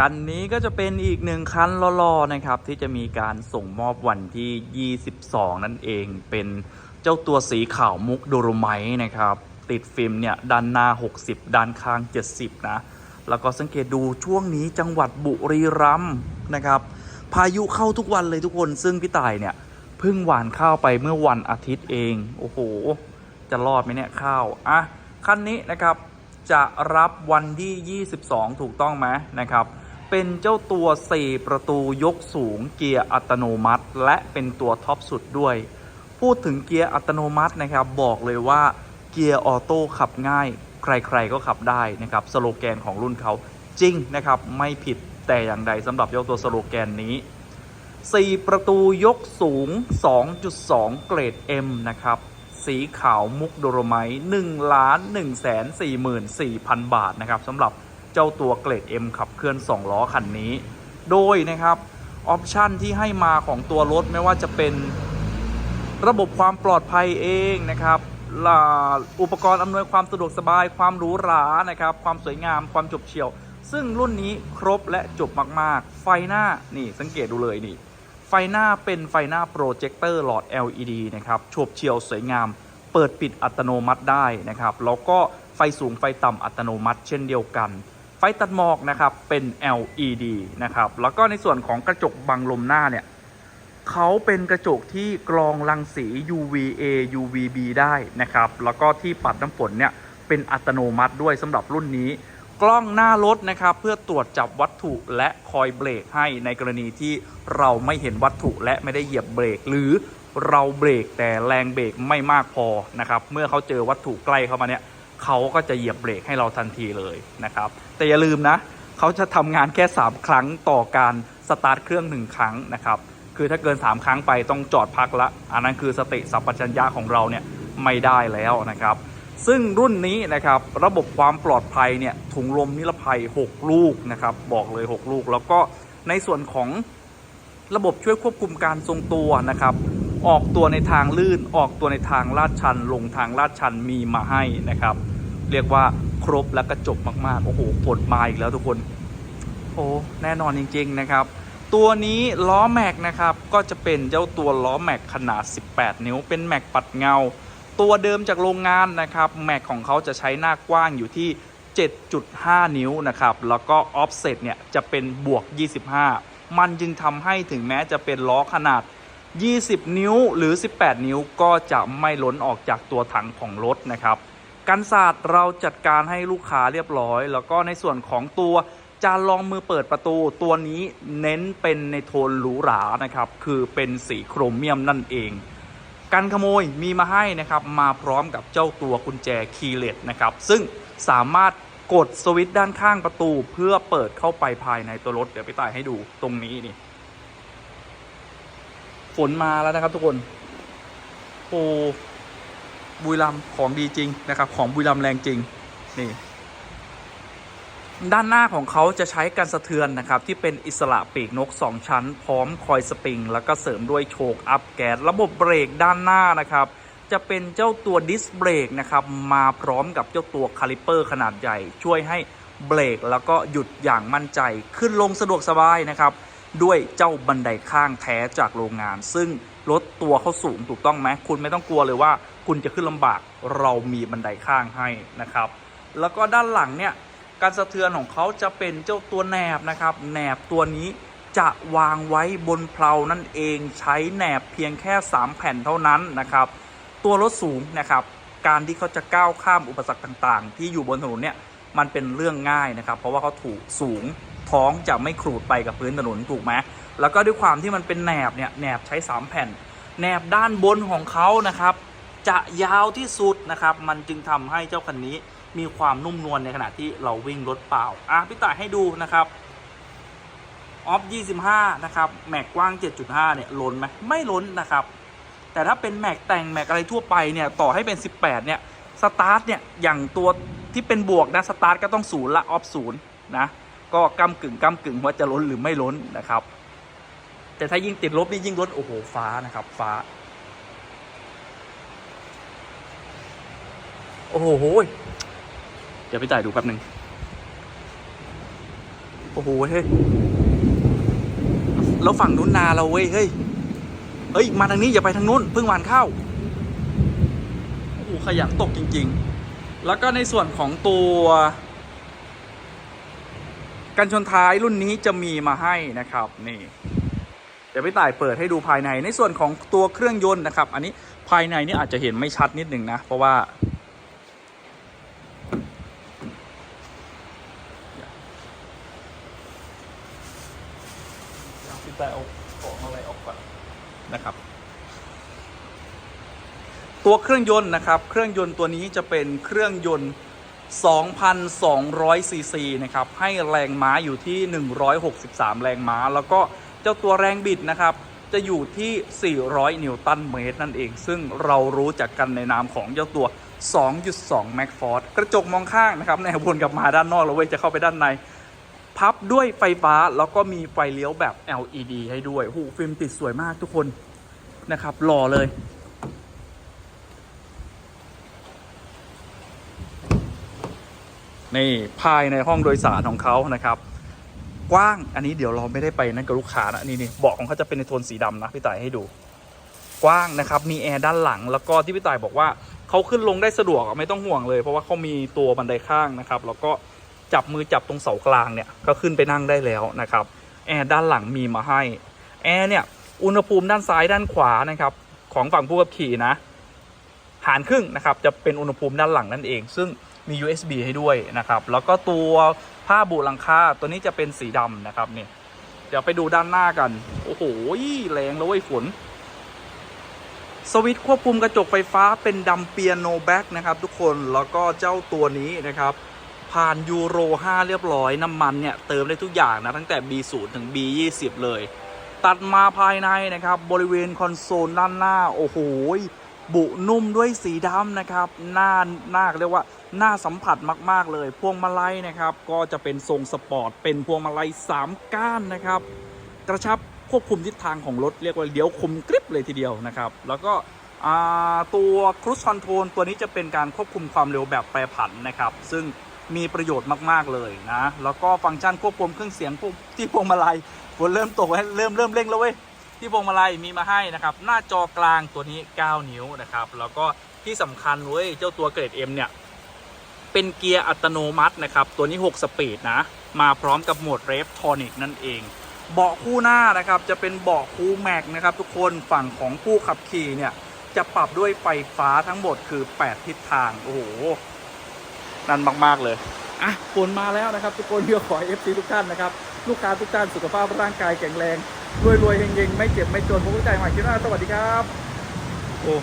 คันนี้ก็จะเป็นอีกหนึ่งคันล่อๆนะครับ ที่จะมีการส่งมอบวันที่ 22 นั่นเอง เป็นเจ้าตัวสีขาวมุกโดโรไมต์นะครับ ติดฟิล์มเนี่ยด้านหน้า 60 ด้านข้าง 70 นะ แล้วก็สังเกตดูช่วงนี้จังหวัดบุรีรัมย์นะครับ พายุเข้าทุกวันเลยทุกคน ซึ่งพี่ต่ายเนี่ยเพิ่งหวานข้าวไปเมื่อวันอาทิตย์เอง โอ้โห จะรอดไหมเนี่ยข้าวอะคันนี้นะครับจะรับวันที่ 22 ถูกต้องไหมนะครับ เป็นเจ้าตัว 4 ประตูยกสูงเกียร์อัตโนมัติ และเป็นตัวท็อปสุดด้วย พูดถึงเกียร์อัตโนมัตินะครับ บอกเลยว่าเกียร์ออโต้ขับง่าย ใครๆก็ขับได้นะครับ สโลแกนของรุ่นเขาจริงนะครับ ไม่ผิดแต่อย่างใดสำหรับเจ้าตัวสโลแกนนี้ 4 ประตูยกสูง 2.2 เกรด M นะครับ สีขาวมุกโดโรไมต์1ล้าน1แสน44,000 บาทนะครับสำหรับ จ้าตัวเกรด M ขับเคลื่อน 2 ล้อคันนี้ โดยนะครับออปชันที่ให้มาของตัวรถไม่ว่าจะเป็นระบบความปลอดภัยเองนะครับอุปกรณ์อำนวยความสะดวกสบาย ความหรูหรานะครับ ความสวยงามความจบเฉียว ซึ่งรุ่นนี้ครบและจบมากๆ ไฟหน้านี่สังเกตดูเลยนี่ ไฟหน้าเป็นไฟหน้าโปรเจคเตอร์หลอด LED นะครับโฉบเฉียวสวยงาม เปิดปิดอัตโนมัติได้นะครับแล้วก็ไฟสูงไฟต่ำอัตโนมัติเช่นเดียวกัน ไฟตัดหมอกนะครับเป็น LED นะครับแล้วก็ในส่วนของกระจกบังลมหน้าเนี่ยเขาเป็นกระจกที่กรองรังสี UVA UVB ได้นะครับแล้วก็ที่ปัดน้ำฝนเนี่ยเป็นอัตโนมัติด้วยสำหรับรุ่นนี้ กล้องหน้ารถนะครับเพื่อตรวจจับวัตถุและคอยเบรกให้ในกรณีที่เราไม่เห็นวัตถุและไม่ได้เหยียบเบรก หรือเราเบรกแต่แรงเบรกไม่มากพอนะครับเมื่อเขาเจอวัตถุใกล้เข้ามาเนี่ย เขาก็จะเหยียบเบรกให้เราทันทีเลยนะครับ แต่อย่าลืมนะเขาจะทำงานแค่ 3 ครั้งต่อการสตาร์ทเครื่อง 1 ครั้งนะครับ คือถ้าเกิน 3 ครั้งไปต้องจอดพักละ อันนั้นคือสติสัมปชัญญะของเราเนี่ยไม่ได้แล้วนะครับ ซึ่งรุ่นนี้นะครับระบบความปลอดภัยเนี่ยถุงลมนิรภัย 6 ลูกนะครับ บอกเลย 6 ลูก แล้วก็ในส่วนของระบบช่วยควบคุมการทรงตัวนะครับ ออกตัวในทางลื่น ออกตัวในทางลาดชัน ลงทางลาดชันมีมาให้นะครับ เรียกว่าครบและกระจบมากๆ โอ้โหฝนมาอีกแล้วทุกคน โอ้แน่นอนจริง ๆ นะครับ ตัวนี้ล้อแม็กนะครับ ก็จะเป็นเจ้าตัวล้อแม็กขนาด 18 นิ้ว เป็นแม็กปัดเงา ตัวเดิมจากโรงงานนะครับแม็กของเขาจะใช้หน้ากว้างอยู่ที่ 7.5 นิ้วนะครับ แล้วก็ออฟเซตเนี่ยจะเป็นบวก 25 มันจึงทำให้ถึงแม้จะเป็นล้อขนาด20 นิ้วหรือ 18 นิ้วก็จะไม่ล้นออกจากตัวถังของรถนะครับ กันศาสตร์เราจัดการให้ลูกค้าเรียบร้อย แล้วก็ในส่วนของตัวจานรองมือเปิดประตูตัวนี้เน้นเป็นในโทนหรูหรานะครับ คือเป็นสีโครเมียมนั่นเอง กันขโมยมีมาให้นะครับ มาพร้อมกับเจ้าตัวกุญแจคีย์เลสนะครับ ซึ่งสามารถกดสวิตช์ด้านข้างประตูเพื่อเปิดเข้าไปภายในตัวรถ เดี๋ยวไปต่ายให้ดูตรงนี้นี่ฝนมาแล้วนะครับทุกคนโอ้ บุรีรัมย์ของดีจริงนะครับ ของบุรีรัมย์แรงจริงนี่ด้านหน้าของเขาจะใช้กันสะเทือนนะครับ ที่เป็นอิสระปีกนก 2 ชั้น พร้อมคอยสปริง แล้วก็เสริมด้วยโชคอัพแก๊สระบบเบรกด้านหน้านะครับ จะเป็นเจ้าตัวดิสเบรกนะครับ มาพร้อมกับเจ้าตัวคาลิเปอร์ขนาดใหญ่ ช่วยให้เบรกแล้วก็หยุดอย่างมั่นใจ ขึ้นลงสะดวกสบายนะครับ ด้วยเจ้าบันไดข้างแท้จากโรงงาน ซึ่งรถตัวเขาสูงถูกต้องไหมคุณไม่ต้องกลัวเลยว่า คุณจะขึ้นลำบากเรามีบันไดข้างให้นะครับ แล้วก็ด้านหลังเนี่ยการสะเทือนของเขาจะเป็นเจ้าตัวแหนบนะครับแหนบตัวนี้จะวางไว้บนเพลานั่นเองใช้แหนบเพียงแค่ 3 แผ่นเท่านั้นนะครับ ตัวรถสูงนะครับ การที่เขาจะก้าวข้ามอุปสรรคต่างๆ ที่อยู่บนถนนเนี่ยมันเป็นเรื่องง่ายนะครับ เพราะว่าเขาถูกสูง ท้องจะไม่ขรูดไปกับพื้นถนนถูกไหมแล้วก็ด้วยความที่มันเป็นแหนบเนี่ยแหนบใช้ 3 แผ่นแหนบด้านบนของเขานะครับ จะยาวที่สุดนะครับ มันจึงทำให้เจ้าคันนี้มีความนุ่มนวลในขณะที่เราวิ่งรถเปล่าอะพี่ต่ายให้ดูนะครับออฟ 25 นะครับ แม็กกว้าง 7.5 เนี่ย ล้นไหมไม่ล้นนะครับ แต่ถ้าเป็นแม็กแต่งแม็กอะไรทั่วไปเนี่ย ต่อให้เป็น 18 เนี่ย สตาร์ทเนี่ย อย่างตัวที่เป็นบวกนะ สตาร์ทก็ต้องศูนย์ละ ออฟศูนย์นะ ก็กำกึ่งกำกึ่งว่าจะล้นหรือไม่ล้นนะครับ แต่ถ้ายิ่งติดลบนี่ยิ่งล้นโอ้โหฟ้านะครับ ฟ้า โอ้โหเดี๋ยวพี่ต่ายดูแป๊บหนึ่งโอ้โหเฮ้ยแล้วฝั่งนู้นนาเราเว้ยเฮ้ยเฮ้ยมาทางนี้อย่าไปทางนู้นเพิ่งหวานข้าวโอ้ขยันตกจริง ๆ แล้วก็ในส่วนของตัว กันชนท้ายรุ่นนี้จะมีมาให้นะครับนี่เดี๋ยวพี่ต่ายเปิดให้ดูภายในในส่วนของตัวเครื่องยนต์นะครับ อันนี้ภายในนี่อาจจะเห็นไม่ชัดนิดหนึ่งนะ เพราะว่า พี่ต่ายเอาของอะไรออกก่อนนะครับ ตัวเครื่องยนต์นะครับ เครื่องยนต์ตัวนี้จะเป็นเครื่องยนต์ 2,200 ซีซีนะครับ ให้แรงม้าอยู่ที่ 163 แรงม้า แล้วก็เจ้าตัวแรงบิดนะครับ จะอยู่ที่ 400 นิวตันเมตรนั่นเอง ซึ่งเรารู้จักกันในนามของเจ้าตัว 2.2แม็กฟอร์ดกระจกมองข้างนะครับในวนกลับมาด้านนอกแล้วเว้ยจะเข้าไปด้านใน พับด้วยไฟฟ้าแล้วก็มีไฟเลี้ยวแบบ LED ให้ด้วยโอ้โหฟิล์มติดสวยมากทุกคนนะครับหล่อเลย นี่ภายในห้องโดยสารของเขานะครับ กว้างอันนี้เดี๋ยวเราไม่ได้ไปนั่นกับลูกค้านะนี่นี่เบาะของเขาจะเป็นในโทนสีดำนะพี่ต่ายให้ดู กว้างนะครับมีแอร์ด้านหลัง แล้วก็ที่พี่ต่ายบอกว่าเขาขึ้นลงได้สะดวกไม่ต้องห่วงเลย เพราะว่าเขามีตัวบันไดข้างนะครับ แล้วก็จับมือจับตรงเสากลางเนี่ยก็ขึ้นไปนั่งได้แล้วนะครับแอร์ด้านหลังมีมาให้แอร์เนี่ยอุณหภูมิด้านซ้ายด้านขวานะครับของฝั่งผู้ขับขี่นะ หารครึ่งนะครับจะเป็นอุณหภูมิด้านหลังนั่นเอง ซึ่ง มี USB ให้ด้วยนะครับ แล้วก็ตัวผ้าบุหลังคาตัวนี้จะเป็นสีดำนะครับเนี่ยเดี๋ยวไปดูด้านหน้ากัน โอ้โหแรงแล้วเว้ยฝน สวิตช์ควบคุมกระจกไฟฟ้าเป็นดำเปียโนแบ็กนะครับ ทุกคน แล้วก็เจ้าตัวนี้นะครับ ผ่านยูโร 5 เรียบร้อย น้ำมันเนี่ย เติมได้ทุกอย่างนะ ตั้งแต่ B0 ถึง B20 เลย ตัดมาภายในนะครับ บริเวณคอนโซลด้านหน้า โอ้โห บุนุ่มด้วยสีดำนะครับหน้าหน้าเรียกว่าหน้าสัมผัสมาก ๆ เลย พวงมาลัยนะครับ ก็จะเป็นทรงสปอร์ต เป็นพวงมาลัย 3 ก้านนะครับ กระชับควบคุมทิศทางของรถเรียกว่าเลี้ยวคมกริบเลยทีเดียวนะครับ แล้วก็ตัวครู i คอนโทรลตัวนี้จะเป็นการควบคุมความเร็วแบบแปรผันนะครับ ซึ่งมีประโยชน์มาก ๆ เลยนะ แล้วก็ฟังก์ชันควบคุมเครื่องเสียงที่พวงมาลัยฝนเริ่มตกแล้วเริ่มเริ่มเร่งแล้วเว้ย ที่พวงมาลัยมีมาให้นะครับ หน้าจอกลางตัวนี้ 9 นิ้วนะครับ แล้วก็ที่สำคัญเว้ยเจ้าตัวเกรด M เนี่ย เป็นเกียร์อัตโนมัตินะครับ ตัวนี้ 6 สปีดนะ มาพร้อมกับโหมดเรฟทอนิกนั่นเอง เบาะคู่หน้านะครับ จะเป็นเบาะคู่แม็กนะครับ ทุกคนฝั่งของผู้ขับขี่เนี่ย จะปรับด้วยไฟฟ้าทั้งหมดคือ 8 ทิศทาง โอ้โหนั่นมาก ๆ เลยอะฝนมาแล้วนะครับ ทุกคนเพื่อขอเอฟซีทุกท่านนะครับ ลูกค้าทุกท่านสุขภาพร่างกายแข็งแรง รวยรวยเฮงๆไม่เจ็บไม่จนพวกผู้ใจใหม่คิดว่าสวัสดีครับ โอ้